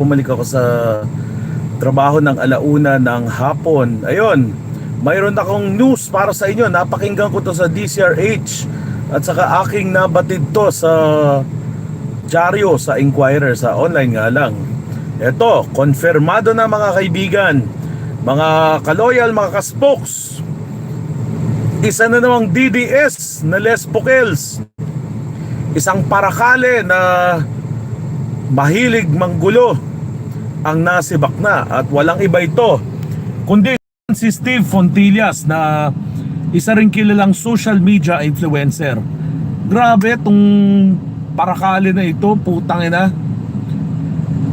bumalik ako sa trabaho ng alauna ng hapon. Ayun, mayroon akong news para sa inyo. Napakinggan ko to sa DCRH at saka aking nabatid to sa dyaryo, sa Inquirer, sa online nga lang. Ito, konfirmado na mga kaibigan, mga kaloyal, mga kaspokes. Isa na namang DDS na Les Pokels. Isang parakale na mahilig manggulo ang nasibak na at walang iba ito kundi si Steve Fontillas na isa rin kilalang social media influencer. Grabe tong parakali na ito, putang ina.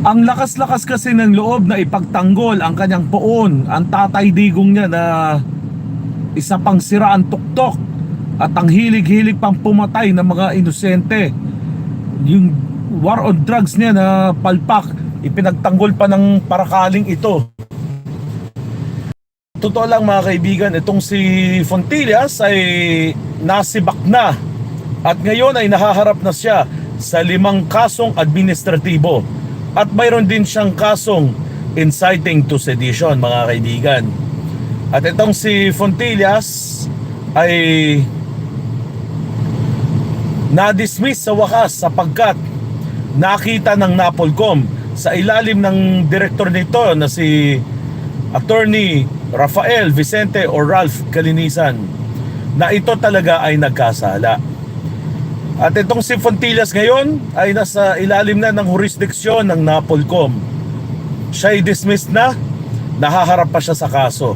Ang lakas-lakas kasi ng loob na ipagtanggol ang kanyang poon, ang tatay digong niya na isa pang siraan tuktok at ang hilig-hilig pang pumatay ng mga inosente. Yung war on drugs niya na palpak, ipinagtanggol pa ng parakaling ito. Totoo lang mga kaibigan, itong si Fontillas ay nasibak na at ngayon ay nahaharap na siya sa limang kasong administratibo at mayroon din siyang kasong inciting to sedition mga kaibigan. At itong si Fontillas ay na-dismiss sa wakas sapagkat nakita ng Napolcom sa ilalim ng direktor nito na si Attorney Rafael Vicente o Ralph Kalinisan na ito talaga ay nagkasala. At itong si Fontillas ngayon ay nasa ilalim na ng jurisdiksyon ng Napolcom. Siya ay dismissed na, nahaharap pa siya sa kaso.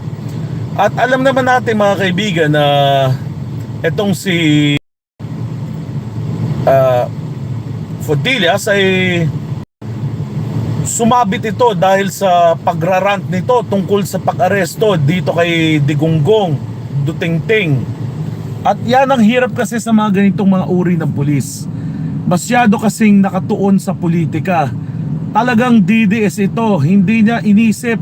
At alam naman natin mga kaibigan na itong si uh, Fontillas ay sumabit ito dahil sa pagrarant nito tungkol sa pag-aresto dito kay Digunggong Dutingting. At yan ang hirap kasi sa mga ganitong mga uri ng pulis. Masyado kasing nakatuon sa politika. Talagang DDS ito, hindi niya inisip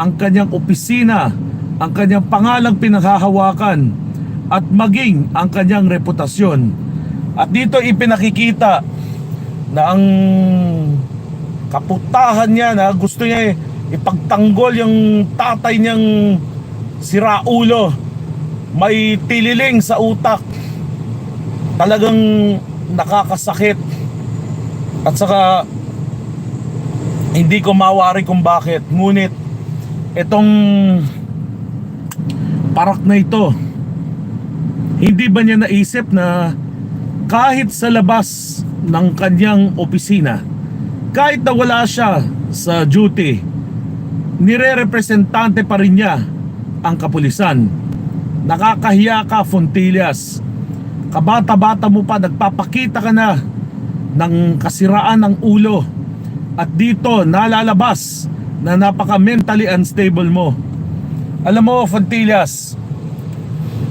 ang kanyang opisina, ang kanyang pangalang pinaghahawakan at maging ang kanyang reputasyon. At dito ipinakikita na ang kaputahan niya na gusto niya ipagtanggol yung tatay niyang si Raulo. May tililing sa utak. Talagang nakakasakit. At saka hindi ko mawari kung bakit. Ngunit itong parak na ito hindi ba niya naisip na kahit sa labas ng kanyang opisina kahit na wala siya sa duty nire-representante pa rin niya ang kapulisan. Nakakahiya ka Fontillas. Kabata-bata mo pa nagpapakita ka na ng kasiraan ng ulo. At dito nalalabas na napaka mentally unstable mo. Alam mo Fontillas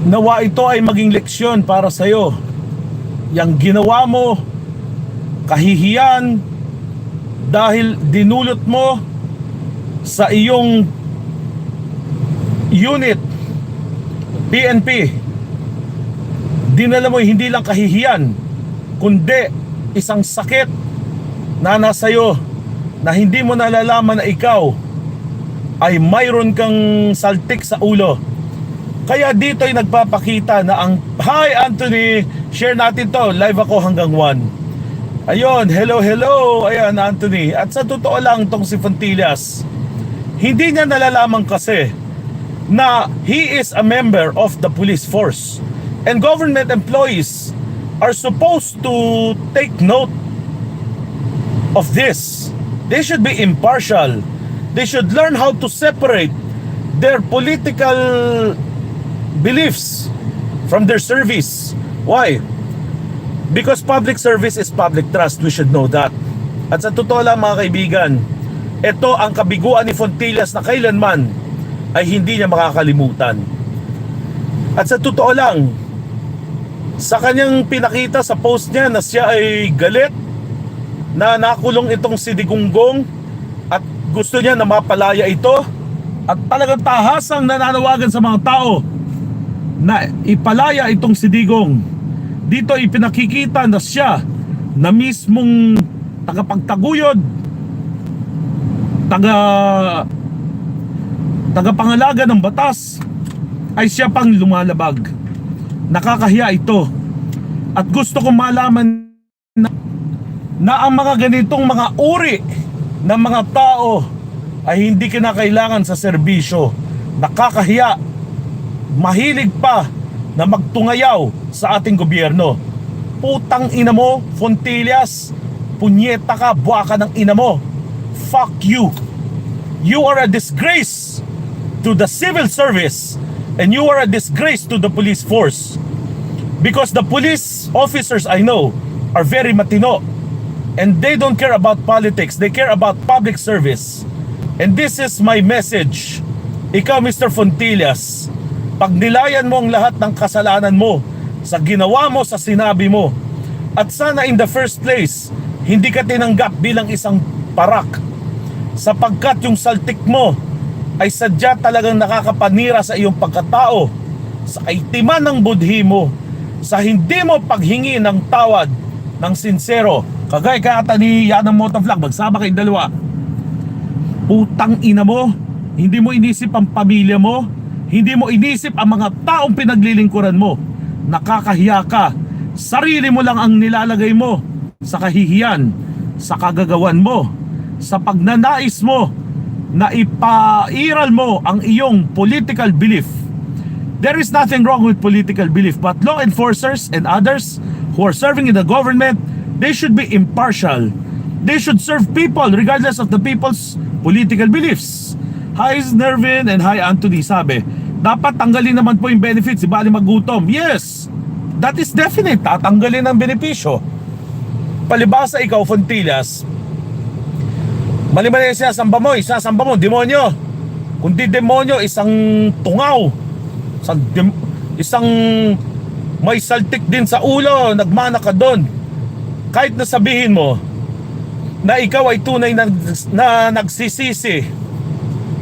nawa ito ay maging leksyon para sa'yo. Yung ginawa mo kahihiyan dahil dinulot mo sa iyong unit PNP dinala mo hindi lang kahihiyan kundi isang sakit na nasa'yo na hindi mo nalalaman na ikaw ay mayroon kang saltik sa ulo. Kaya dito ay nagpapakita na ang Hi Anthony! Share natin to live ako hanggang 1 Ayun, hello, hello. Ayan, Anthony. At sa totoo lang tong si Fontillas, hindi niya nalalaman kasi na he is a member of the police force. And government employees are supposed to take note of this. They should be impartial. They should learn how to separate their political beliefs from their service. Why? Because public service is public trust, we should know that. At sa totoo lang mga kaibigan, ito ang kabiguan ni Fontillas na kailanman ay hindi niya makakalimutan. At sa totoo lang, sa kanyang pinakita sa post niya na siya ay galit na nakulong itong si Digunggong at gusto niya na mapalaya ito at talagang tahasang nananawagan sa mga tao na ipalaya itong si Digong dito ipinakikita na siya na mismong tagapagtaguyod taga tagapangalaga ng batas ay siya pang lumalabag. Nakakahiya ito. At gusto kong malaman na, na ang mga ganitong mga uri ng mga tao ay hindi kinakailangan sa serbisyo. Nakakahiya. Mahilig pa na magtungayaw sa ating gobyerno. Putang ina mo, Fontillas. Punyeta ka, buwa ka ng ina mo. Fuck you. You are a disgrace to the civil service and you are a disgrace to the police force. Because the police officers I know are very matino and they don't care about politics, they care about public service. And this is my message. Ikaw Mr. Fontillas, pag nilayan mo ang lahat ng kasalanan mo sa ginawa mo sa sinabi mo at sana in the first place hindi ka tinanggap bilang isang parak sapagkat yung saltik mo ay sadya talagang nakakapanira sa iyong pagkatao, sa kaitiman ng budhi mo, sa hindi mo paghingi ng tawad ng sincero. Kagay ka ata ni Yanang Motovlog, magsama kayong dalawa. Putang ina mo, hindi mo inisip ang pamilya mo, hindi mo inisip ang mga taong pinaglilingkuran mo. Nakakahiya ka. Sarili mo lang ang nilalagay mo sa kahihiyan, sa kagagawan mo, sa pagnanais mo na ipairal mo ang iyong political belief. There is nothing wrong with political belief, but law enforcers and others who are serving in the government, they should be impartial. They should serve people regardless of the people's political beliefs. Hi Nervin and hi Anthony sabi, dapat tanggalin naman po yung benefits, ibali magutom. Yes, that is definite, tatanggalin ang benepisyo. Palibasa ikaw, Fontillas, Mali-mali yung sinasamba mo, isasamba mo, demonyo. Kundi demonyo, isang tungaw. Isang, dem- isang may saltik din sa ulo, nagmana ka doon. Kahit na sabihin mo na ikaw ay tunay na, na nagsisisi,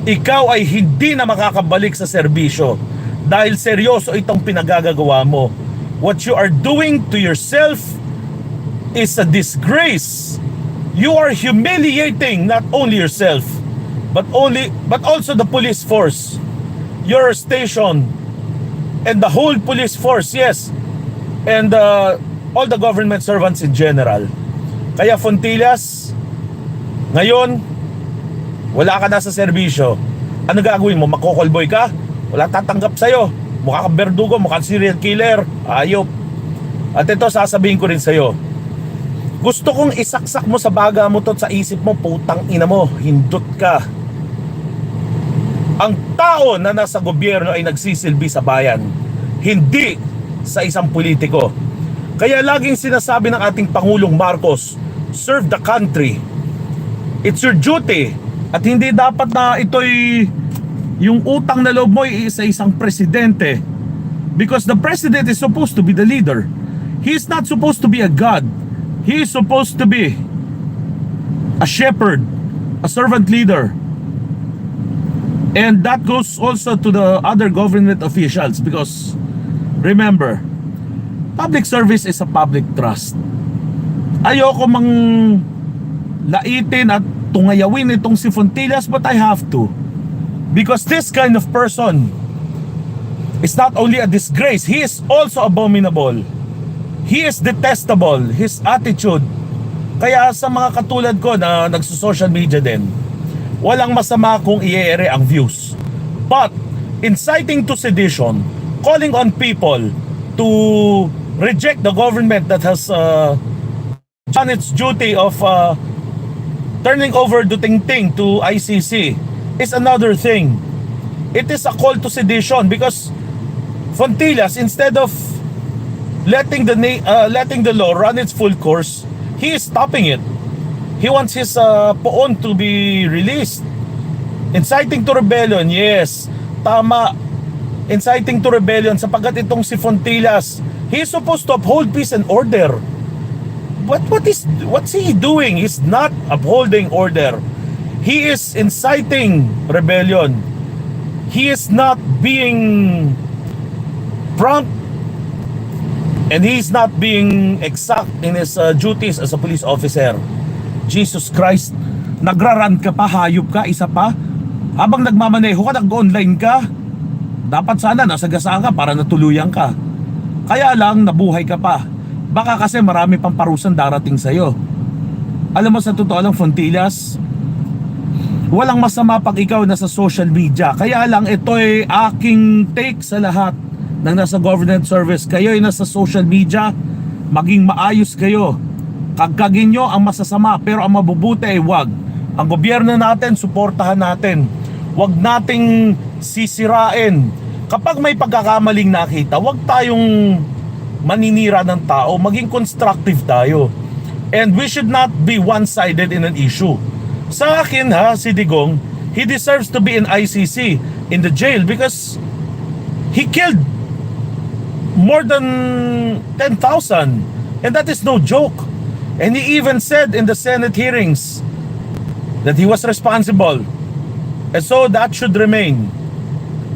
ikaw ay hindi na makakabalik sa serbisyo dahil seryoso itong pinagagagawa mo. What you are doing to yourself is a disgrace. You are humiliating not only yourself but only but also the police force. Your station and the whole police force yes. And uh, all the government servants in general. Kaya Fontillas ngayon wala ka na sa serbisyo ano gagawin mo makokolboy ka wala tatanggap sa'yo mukha kang berdugo mukha kang serial killer ayop at ito sasabihin ko rin sa'yo gusto kong isaksak mo sa baga mo to sa isip mo, putang ina mo, hindot ka. Ang tao na nasa gobyerno ay nagsisilbi sa bayan, hindi sa isang politiko. Kaya laging sinasabi ng ating Pangulong Marcos, serve the country. It's your duty. At hindi dapat na ito'y yung utang na loob mo ay sa isang presidente. Because the president is supposed to be the leader. He is not supposed to be a god. He is supposed to be a shepherd, a servant leader. And that goes also to the other government officials because remember, public service is a public trust. Ayoko mang laitin at tungayawin itong si Fontillas but I have to. Because this kind of person is not only a disgrace, he is also abominable. He is detestable, his attitude. Kaya sa mga katulad ko na nagso-social media din, walang masama kung i-ere ang views. But inciting to sedition, calling on people to reject the government that has uh, done its duty of uh, turning over Dutingting to ICC is another thing. It is a call to sedition because Fontillas, instead of letting the uh, letting the law run its full course, he is stopping it. He wants his uh, poon to be released. Inciting to rebellion, yes. Tama. Inciting to rebellion sapagkat itong si Fontillas, he is supposed to uphold peace and order. But what is what's he doing? He's not upholding order. He is inciting rebellion. He is not being prompt and he's not being exact in his uh, duties as a police officer. Jesus Christ, nagraran ka pa, hayop ka, isa pa. Habang nagmamaneho ka, nag-online ka. Dapat sana nasa gasa ka para natuluyan ka. Kaya lang, nabuhay ka pa. Baka kasi marami pang parusan darating sa'yo. Alam mo sa totoo lang, Fontillas, walang masama pag ikaw nasa social media. Kaya lang, ito ay aking take sa lahat ng nasa government service. Kayo ay nasa social media, maging maayos kayo. Kagkagin nyo ang masasama, pero ang mabubuti ay wag. Ang gobyerno natin, suportahan natin. Wag nating sisirain. Kapag may pagkakamaling nakita, wag tayong maninira ng tao, maging constructive tayo. And we should not be one-sided in an issue. Sa akin ha, si Digong, he deserves to be in ICC, in the jail, because he killed more than 10,000. And that is no joke. And he even said in the Senate hearings that he was responsible. And so that should remain.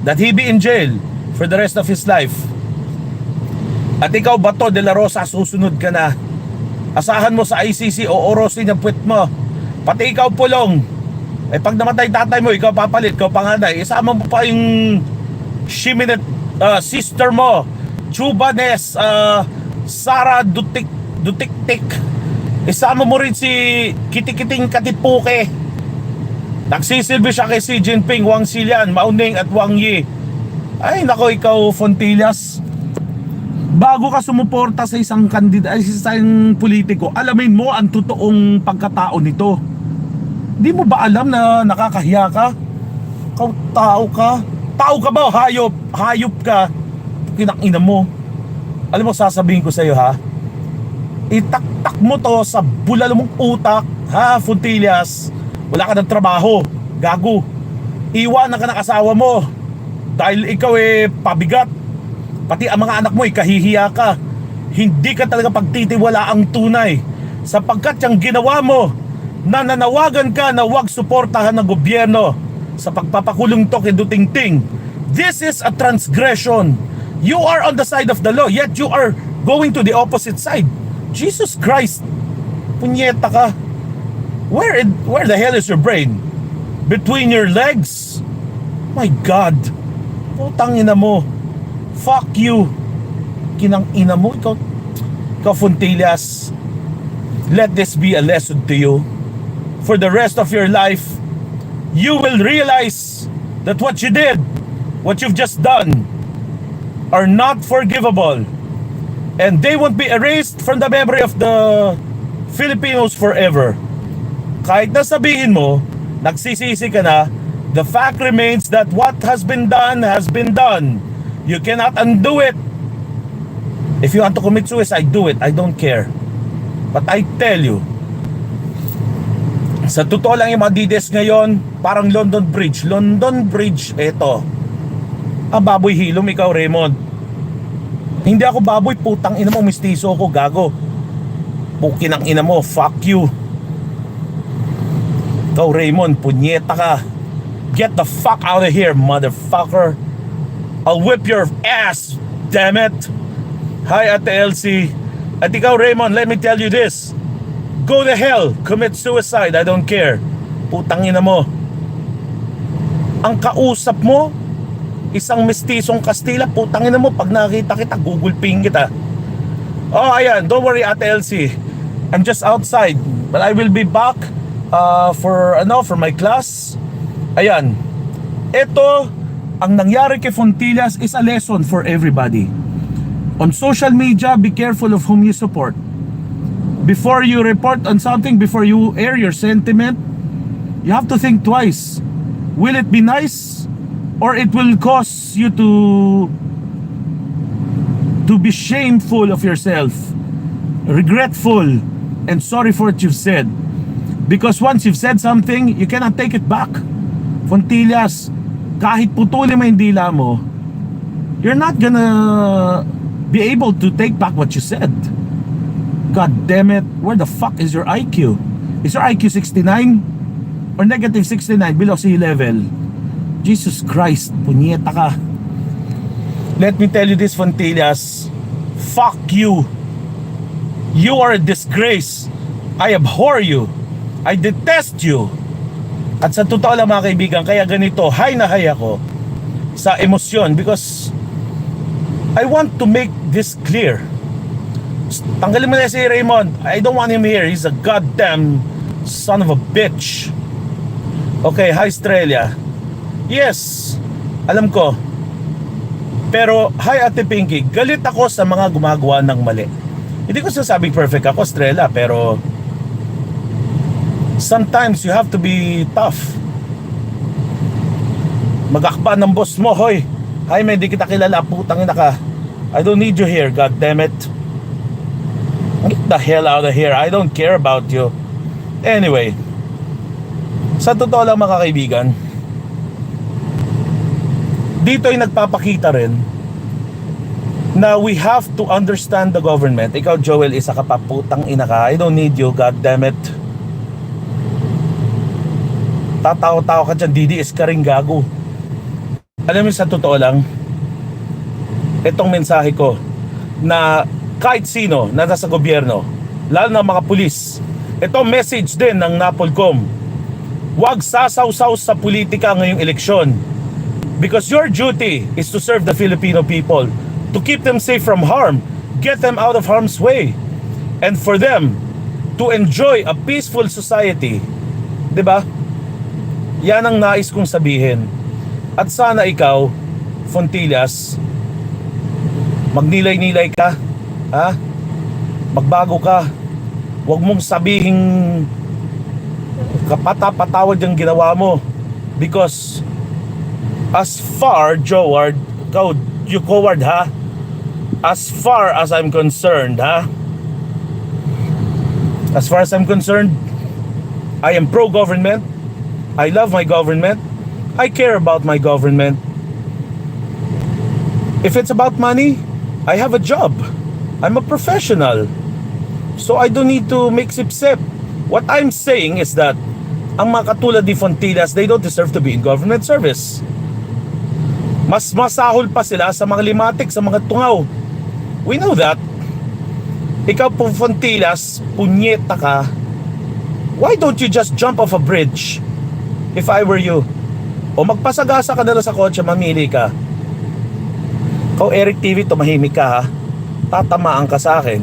That he be in jail for the rest of his life. At ikaw, Bato de la Rosa, susunod ka na. Asahan mo sa ICC o orosin ang puwet mo. Pati ikaw, Pulong. Eh pag namatay tatay mo, ikaw papalit, ikaw panganay. Isama mo pa yung Shiminet uh, sister mo, Chubanes, uh, Sara Dutik, Dutiktik. Isama mo rin si Kitikiting Katipuke. Nagsisilbi siya kay Xi Jinping, Wang Xilian, Mauning at Wang Yi. Ay nako ikaw Fontillas. Bago ka sumuporta sa isang kandida, sa isang politiko, alamin mo ang totoong pagkatao nito. Di mo ba alam na nakakahiya ka? Ikaw tao ka? Tao ka ba hayop? Hayop ka? Kinakina mo. Alam mo sasabihin ko sa iyo ha? Itaktak mo to sa bulalo mong utak, ha, Fontillas. Wala ka ng trabaho, gago. Iwanan ka ng asawa mo. Dahil ikaw eh pabigat. Pati ang mga anak mo eh kahihiya ka. Hindi ka talaga pagtitiwala ang tunay. Sapagkat yung ginawa mo, nananawagan ka na huwag suportahan ng gobyerno sa pagpapakulong to kay Dutingting. This is a transgression. You are on the side of the law, yet you are going to the opposite side. Jesus Christ! Punyeta ka. Where, where the hell is your brain? Between your legs? My God! Putang ina mo. Fuck you. Kinang ina mo. Ikaw, ikaw Fontillas. Let this be a lesson to you. For the rest of your life, you will realize that what you did, what you've just done, are not forgivable. And they won't be erased from the memory of the Filipinos forever. Kahit na sabihin mo, nagsisisi ka na, the fact remains that what has been done has been done. You cannot undo it. If you want to commit suicide, do it. I don't care. But I tell you, sa totoo lang yung mga dides ngayon, parang London Bridge. London Bridge, eto. Ah, baboy hilom ikaw, Raymond. Hindi ako baboy, putang ina mo, mistiso ako, gago. Pukin ang ina mo, fuck you. Ikaw, Raymond, punyeta ka. Get the fuck out of here, motherfucker. I'll whip your ass, damn it. Hi, Ate Elsie. At ikaw, Raymond, let me tell you this. Go to hell. Commit suicide. I don't care. Putang ina mo. Ang kausap mo, isang mestisong Kastila, putang ina mo, pag nakita kita, gugulping kita. Oh, ayan. Don't worry, Ate Elsie. I'm just outside. But I will be back uh, for, ano, for my class. Ayan. Ito, ang nangyari kay Fontillas is a lesson for everybody. On social media, be careful of whom you support. Before you report on something, before you air your sentiment, you have to think twice. Will it be nice or it will cause you to to be shameful of yourself, regretful and sorry for what you've said. Because once you've said something, you cannot take it back. Fontillas, kahit putulin mo yung dila mo, you're not gonna be able to take back what you said. God damn it, where the fuck is your IQ? Is your IQ 69? Or negative 69 below sea level? Jesus Christ, punyeta ka. Let me tell you this, Fontillas. Fuck you. You are a disgrace. I abhor you. I detest you. At sa totoo lang mga kaibigan, kaya ganito, high na high ako sa emosyon because I want to make this clear. Tanggalin mo na si Raymond. I don't want him here. He's a goddamn son of a bitch. Okay, hi Australia. Yes, alam ko. Pero, hi Ate Pinky, galit ako sa mga gumagawa ng mali. Hindi ko sasabing perfect ako, Estrella, pero sometimes you have to be tough. Magakba ng boss mo, hoy. Hi, may di kita kilala, putang ina ka. I don't need you here, god damn it. Get the hell out of here. I don't care about you. Anyway, sa totoo lang mga kaibigan, dito ay nagpapakita rin na we have to understand the government. Ikaw, Joel, isa ka pa putang ina ka. I don't need you, god damn it. Tatawa-tawa ka dyan, DDS ka rin gago. Alam mo sa totoo lang, itong mensahe ko na kahit sino na nasa gobyerno, lalo na mga pulis, itong message din ng Napolcom, huwag sasaw-saw sa politika ngayong eleksyon. Because your duty is to serve the Filipino people, to keep them safe from harm, get them out of harm's way, and for them to enjoy a peaceful society. 'Di ba? Yan ang nais kong sabihin. At sana ikaw, Fontillas, magnilay-nilay ka, ha? Magbago ka. Huwag mong sabihin kapata-patawad yung ginawa mo. Because as far, Joward, ikaw, you coward ha? As far as I'm concerned, ha? As far as I'm concerned, I am pro-government. I love my government. I care about my government. If it's about money, I have a job. I'm a professional. So I don't need to make sip-sip. What I'm saying is that ang mga katulad ni Fontillas, they don't deserve to be in government service. Mas masahol pa sila sa mga limatik, sa mga tungaw. We know that. Ikaw po Fontillas, punyeta ka. Why don't you just jump off a bridge? If I were you. O magpasagasa ka na lang sa kotse, mamili ka. Ikaw Eric TV, tumahimik ka ha. Tatamaan ka sa akin.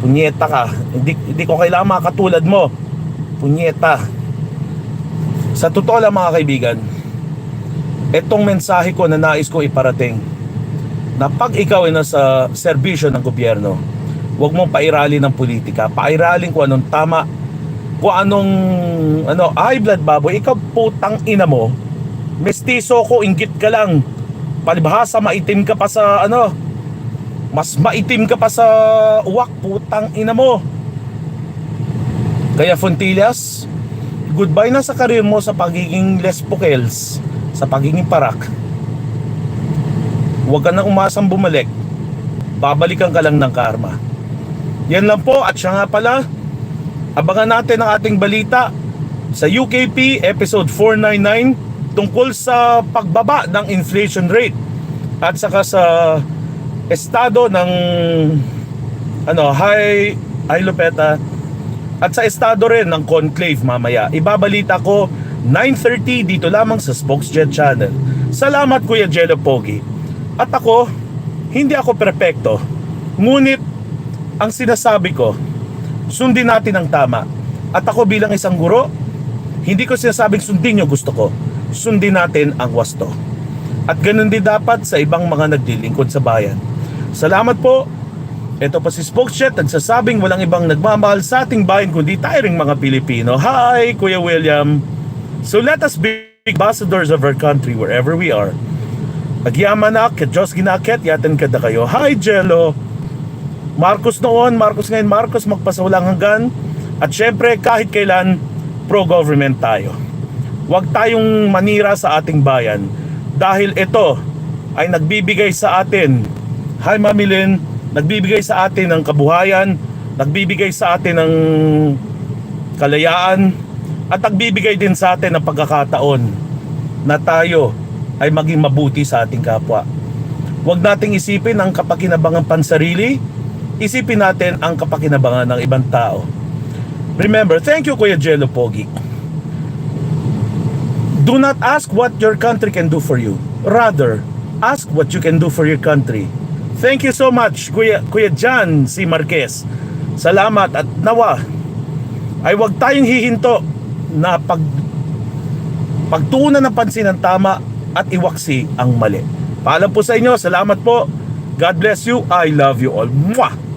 Punyeta ka. Hindi, hindi ko kailangan mga katulad mo. Punyeta. Sa totoo lang mga kaibigan, itong mensahe ko na nais kong iparating na pag ikaw ay nasa serbisyo ng gobyerno, huwag mong pairali ng politika. Pairalin kung anong tama, kung anong ano, ay blood baboy, ikaw putang ina mo, mestizo ko, inggit ka lang. Palibhasa, maitim ka pa sa ano, mas maitim ka pa sa uwak, putang ina mo. Kaya Fontillas, goodbye na sa karir mo sa pagiging Les Pokels, sa pagiging parak. Huwag ka na umasang bumalik. Babalikan ka lang ng karma. Yan lang po at siya nga pala, abangan natin ang ating balita sa UKP episode 499 tungkol sa pagbaba ng inflation rate at saka sa estado ng ano, High High Lupeta at sa estado rin ng conclave mamaya. Ibabalita ko 9.30 dito lamang sa Spokesjet Channel. Salamat Kuya Jello Pogi. At ako, hindi ako perpekto. Ngunit, ang sinasabi ko, sundin natin ang tama. At ako bilang isang guro, hindi ko sinasabing sundin yung gusto ko. Sundin natin ang wasto. At ganun din dapat sa ibang mga naglilingkod sa bayan. Salamat po. Ito pa si Spokesjet nagsasabing walang ibang nagmamahal sa ating bayan kundi tayo ring mga Pilipino. Hi, Kuya William. So let us be ambassadors of our country wherever we are. Agyaman na, ket Diyos ginakit, yatin kada kayo. Hi, Jello. Marcos noon, Marcos ngayon, Marcos magpasawalang hanggan. At syempre, kahit kailan, pro-government tayo. Huwag tayong manira sa ating bayan dahil ito ay nagbibigay sa atin. Hi, Mami Lynn, nagbibigay sa atin ng kabuhayan, nagbibigay sa atin ng kalayaan, at nagbibigay din sa atin ng pagkakataon na tayo ay maging mabuti sa ating kapwa. Huwag nating isipin ang kapakinabangan pansarili, isipin natin ang kapakinabangan ng ibang tao. Remember, thank you Kuya Jello Pogi. Do not ask what your country can do for you. Rather, ask what you can do for your country. Thank you so much, Kuya, Kuya Jan si Marquez. Salamat at nawa ay wag tayong hihinto na pag pagtuunan ng pansin ang tama at iwaksi ang mali. Paalam po sa inyo. Salamat po. God bless you. I love you all. Mwah!